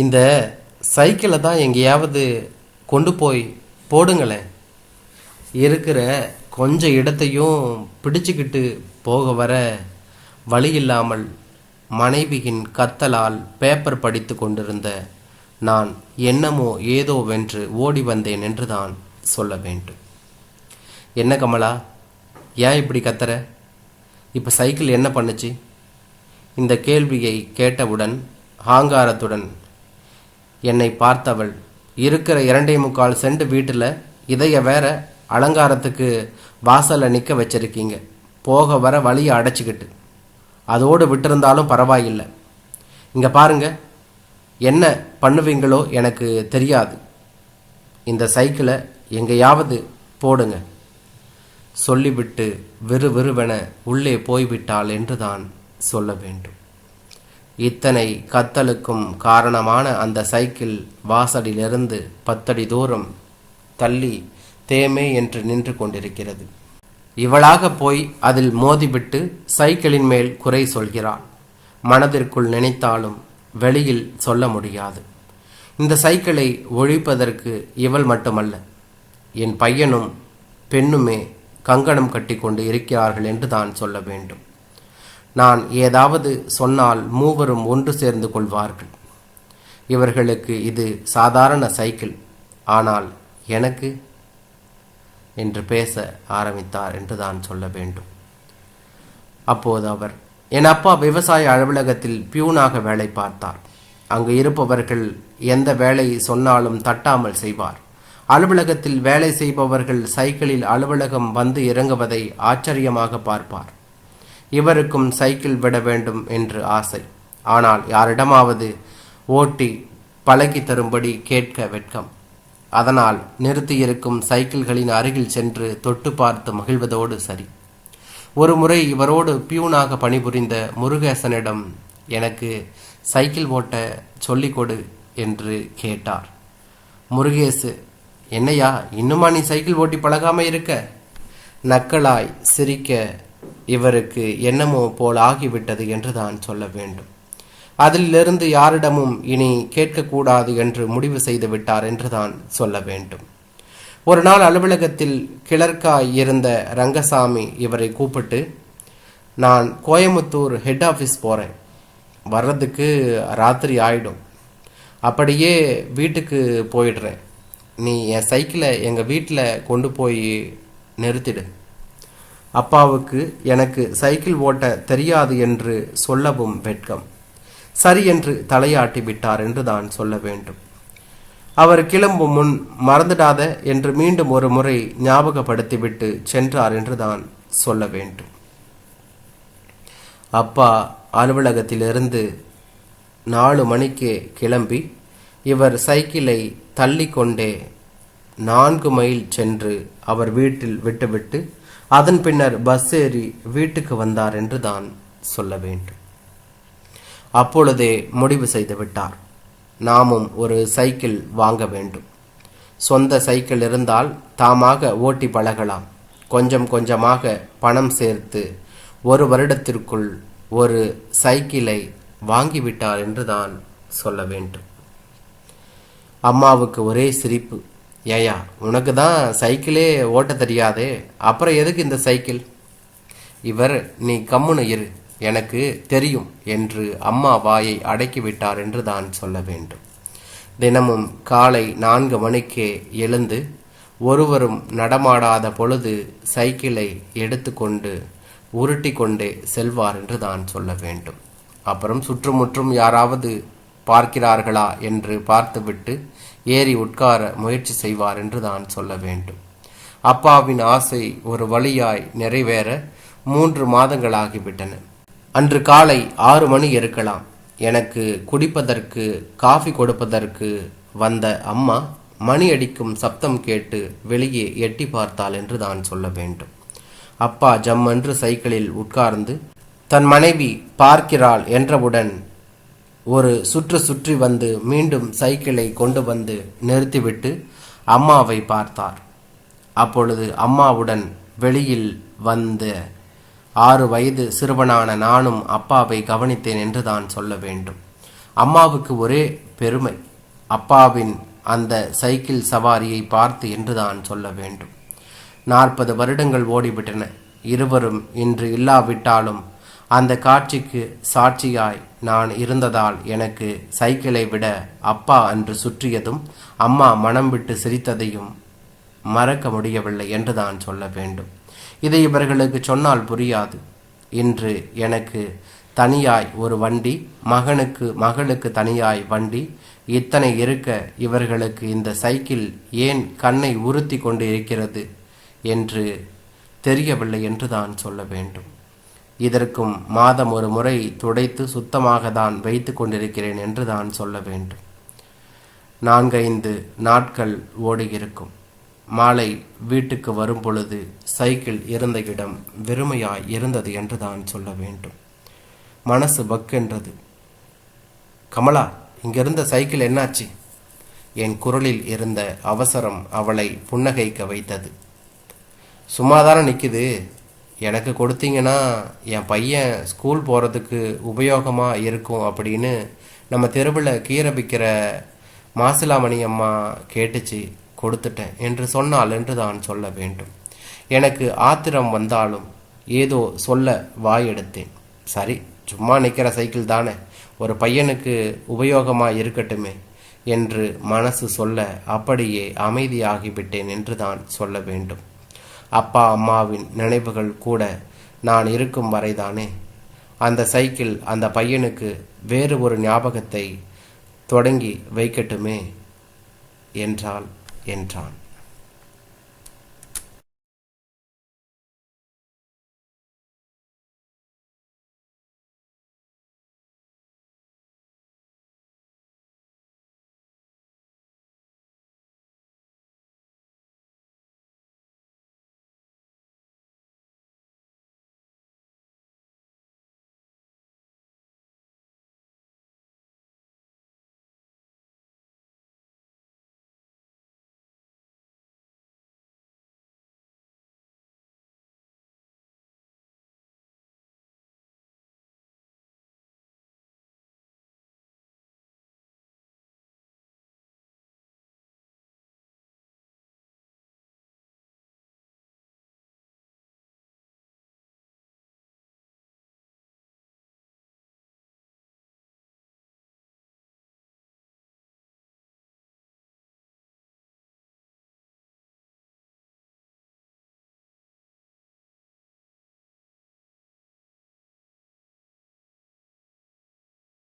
இந்த சைக்கிளை தான் எங்கேயாவது கொண்டு போய் போடுங்களேன் இருக்கிற கொஞ்சம் இடத்தையும் பிடிச்சுக்கிட்டு போக வர வழி இல்லாமல் மனைவியின் கத்தலால் பேப்பர் படித்து கொண்டிருந்த நான் என்னமோ ஏதோ வென்று ஓடி வந்தேன் என்று தான் சொல்ல வேண்டும். என்ன கமலா ஏன் இப்படி கத்துற? இப்போ சைக்கிள் என்ன பண்ணுச்சு? இந்த கேள்வியை கேட்டவுடன் ஆங்காரத்துடன் என்னை பார்த்தவள். இருக்கிற இரண்டே முக்கால் சென்ட் வீட்டில் இதைய வேற அலங்காரத்துக்கு வாசலில் நிற்க வச்சிருக்கீங்க. போக வர வழியை அடைச்சிக்கிட்டு. அதோடு விட்டிருந்தாலும் பரவாயில்லை. இங்கே பாருங்க. என்ன பண்ணுவீங்களோ எனக்கு தெரியாது. இந்த சைக்கிளை எங்கேயாவது போடுங்க. சொல்லிவிட்டு விறுவிறுவென உள்ளே போய்விட்டாள் என்றுதான் சொல்ல வேண்டும். இத்தனை கத்தலுக்கும் காரணமான அந்த சைக்கிள் வாசலிலிருந்து பத்தடி தூரம் தள்ளி தேமே என்று நின்று கொண்டிருக்கிறது. இவளாக போய் அதில் மோதிவிட்டு சைக்கிளின் மேல் குறை சொல்கிறாள். மனதிற்குள் நினைத்தாலும் வெளியில் சொல்ல முடியாது. இந்த சைக்கிளை ஒழிப்பதற்கு இவள் மட்டுமல்ல என் பையனும் பெண்ணுமே கங்கணம் கட்டி கொண்டு இருக்கிறார்கள் என்று தான் சொல்ல வேண்டும். நான் ஏதாவது சொன்னால் மூவரும் ஒன்று சேர்ந்து கொள்வார்கள். இவர்களுக்கு இது சாதாரண சைக்கிள். ஆனால் எனக்கு? என்று பேச ஆரம்பித்தார் என்று தான் சொல்ல வேண்டும். அப்போது அவர் என் அப்பா விவசாய அலுவலகத்தில் பியூனாக வேலை பார்த்தார். அங்கு இருப்பவர்கள் எந்த வேலை சொன்னாலும் தட்டாமல் செய்வார். அலுவலகத்தில் வேலை செய்பவர்கள் சைக்கிளில் அலுவலகம் வந்து இறங்குவதை ஆச்சரியமாக பார்ப்பார். இவருக்கும் சைக்கிள் விட வேண்டும் என்று ஆசை. ஆனால் யாரிடமாவது ஓட்டி பழகி தரும்படி கேட்க வெட்கம். அதனால் நிறுத்தியிருக்கும் சைக்கிள்களின் அருகில் சென்று தொட்டு பார்த்து மகிழ்வதோடு சரி. ஒரு முறை இவரோடு பியூனாக பணிபுரிந்த முருகேசனிடம் எனக்கு சைக்கிள் ஓட்ட சொல்லிக் கொடு என்று கேட்டார். முருகேசு என்னையா இன்னுமா நீ சைக்கிள் ஓட்டி பழகாமல் இருக்க? நக்கலாய் சிரிக்க இவருக்கு என்னமோ போல் ஆகிவிட்டது என்று தான் சொல்ல வேண்டும். அதிலிருந்து யாரிடமும் இனி கேட்கக்கூடாது என்று முடிவு செய்து விட்டார் என்று தான் சொல்ல வேண்டும். ஒரு நாள் அலுவலகத்தில் கிளர்க்காய் இருந்த ரங்கசாமி இவரை கூப்பிட்டு நான் கோயமுத்தூர் ஹெட் ஆஃபீஸ் போகிறேன் வர்றதுக்கு ராத்திரி ஆயிடும். அப்படியே வீட்டுக்கு போயிடுறேன். நீ என் சைக்கிளை எங்கள் வீட்டில் கொண்டு போய் நிறுத்திடு. அப்பாவுக்கு எனக்கு சைக்கிள் ஓட்ட தெரியாது என்று சொல்லவும் வெட்கம். சரி என்று தலையாட்டி விட்டார் என்று தான் சொல்ல வேண்டும். அவர் கிளம்பும் முன் மறந்துடாத என்று மீண்டும் ஒரு முறை ஞாபகப்படுத்திவிட்டு சென்றார் என்று தான் சொல்ல வேண்டும். அப்பா அலுவலகத்திலிருந்து நாலு மணிக்கு கிளம்பி இவர் சைக்கிளை தள்ளிக்கொண்டே நான்கு மைல் சென்று அவர் வீட்டில் விட்டுவிட்டு அதன் பின்னர் பஸ் ஏறி வீட்டுக்கு வந்தார் என்று தான் சொல்ல வேண்டும். அப்பொழுதே முடிவு செய்து விட்டார். நாமும் ஒரு சைக்கிள் வாங்க வேண்டும். சொந்த சைக்கிள் இருந்தால் தாமாக ஓட்டி பழகலாம். கொஞ்சம் கொஞ்சமாக பணம் சேர்த்து ஒரு வருடத்திற்குள் ஒரு சைக்கிளை வாங்கிவிட்டார் என்று தான் சொல்ல வேண்டும். அம்மாவுக்கு ஒரே சிரிப்பு. ஏயா உனக்கு தான் சைக்கிளே ஓட்ட தெரியாதே. அப்புறம் எதுக்கு இந்த சைக்கிள்? இவர் நீ கம்முனு இரு. எனக்கு தெரியும் என்று அம்மா வாயை அடக்கிவிட்டார் என்று தான் சொல்ல வேண்டும். தினமும் காலை நான்கு மணிக்கே எழுந்து ஒருவரும் நடமாடாத பொழுது சைக்கிளை எடுத்துக்கொண்டு உருட்டி கொண்டே செல்வார் என்று தான் சொல்ல வேண்டும். அப்புறம் சுற்றுமுற்றும் யாராவது பார்க்கிறார்களா என்று பார்த்துவிட்டு ஏறி உட்கார முயற்சி செய்வார் என்று தான் சொல்ல வேண்டும். அப்பாவின் ஆசை ஒரு வழியாய் நிறைவேற மூன்று மாதங்களாகிவிட்டன. அன்று காலை ஆறு மணி இருக்கலாம். எனக்கு குடிப்பதற்கு காஃபி கொடுப்பதற்கு வந்த அம்மா மணி அடிக்கும் சப்தம் கேட்டு வெளியே எட்டி பார்த்தாள் என்று தான் சொல்ல வேண்டும். அப்பா ஜம்மென்று சைக்கிளில் உட்கார்ந்து தன் மனைவி பார்க்கிறாள் என்றவுடன் ஒரு சுற்று சுற்றி வந்து மீண்டும் சைக்கிளை கொண்டு வந்து நிறுத்திவிட்டு அம்மாவை பார்த்தார். அப்பொழுது அம்மாவுடன் வெளியில் வந்த ஆறு வயது சிறுவனான நானும் அப்பாவை கவனித்தேன் என்று தான் சொல்ல வேண்டும். அம்மாவுக்கு ஒரே பெருமை அப்பாவின் அந்த சைக்கிள் சவாரியை பார்த்து என்றுதான் சொல்ல வேண்டும். நாற்பது வருடங்கள் ஓடிவிட்டன. இருவரும் இன்று இல்லாவிட்டாலும் அந்த காட்சிக்கு சாட்சியாய் நான் இருந்ததால் எனக்கு சைக்கிளை விட அப்பா அன்று சுற்றியதும் அம்மா மனம் விட்டு சிரித்ததையும் மறக்க முடியவில்லை என்று தான் சொல்ல வேண்டும். இதை இவர்களுக்கு சொன்னால் புரியாது. இன்று எனக்கு தனியாய் ஒரு வண்டி மகனுக்கு மகளுக்கு தனியாய் வண்டி இத்தனை இருக்க இவர்களுக்கு இந்த சைக்கிள் ஏன் கண்ணை உறுத்தி கொண்டு இருக்கிறது என்று தெரியவில்லை என்று தான் சொல்ல வேண்டும். இதற்கும் மாதம் ஒரு முறை துடைத்து சுத்தமாக தான் வைத்து கொண்டிருக்கிறேன் என்று தான் சொல்ல வேண்டும். நான்கைந்து நாட்கள் ஓடியிருக்கும். மாலை வீட்டுக்கு வரும் பொழுது சைக்கிள் இருந்த இடம் வெறுமையாய் இருந்தது என்று தான் சொல்ல வேண்டும். மனசு பக்கென்றது கமலா இங்கிருந்த சைக்கிள் என்னாச்சு? என் குரலில் இருந்த அவசரம் அவளை புன்னகைக்க வைத்தது. சும்மாதானே நிற்குது எனக்கு கொடுத்தீங்கன்னா என் பையன் ஸ்கூல் போகிறதுக்கு உபயோகமாக இருக்கும் அப்படின்னு நம்ம தெருவில் கீரை விற்கிற மாசிலாமணி அம்மா கேட்டுச்சு கொடுத்துட்டேன் என்று சொன்னால் என்று தான் சொல்ல வேண்டும். எனக்கு ஆத்திரம் வந்தாலும் ஏதோ சொல்ல வாய் எடுத்தேன். சரி சும்மா நிற்கிற சைக்கிள் தானே. ஒரு பையனுக்கு உபயோகமாக இருக்கட்டுமே என்று மனசு சொல்ல அப்படியே அமைதியாகிவிட்டேன் என்று தான் சொல்ல வேண்டும். அப்பா அம்மாவின் நினைவுகள் கூட நான் இருக்கும் வரைதானே? அந்த சைக்கிள் அந்த பையனுக்கு வேறு ஒரு ஞாபகத்தை தொடங்கி வைக்கட்டுமே? என்றால் என்றான்.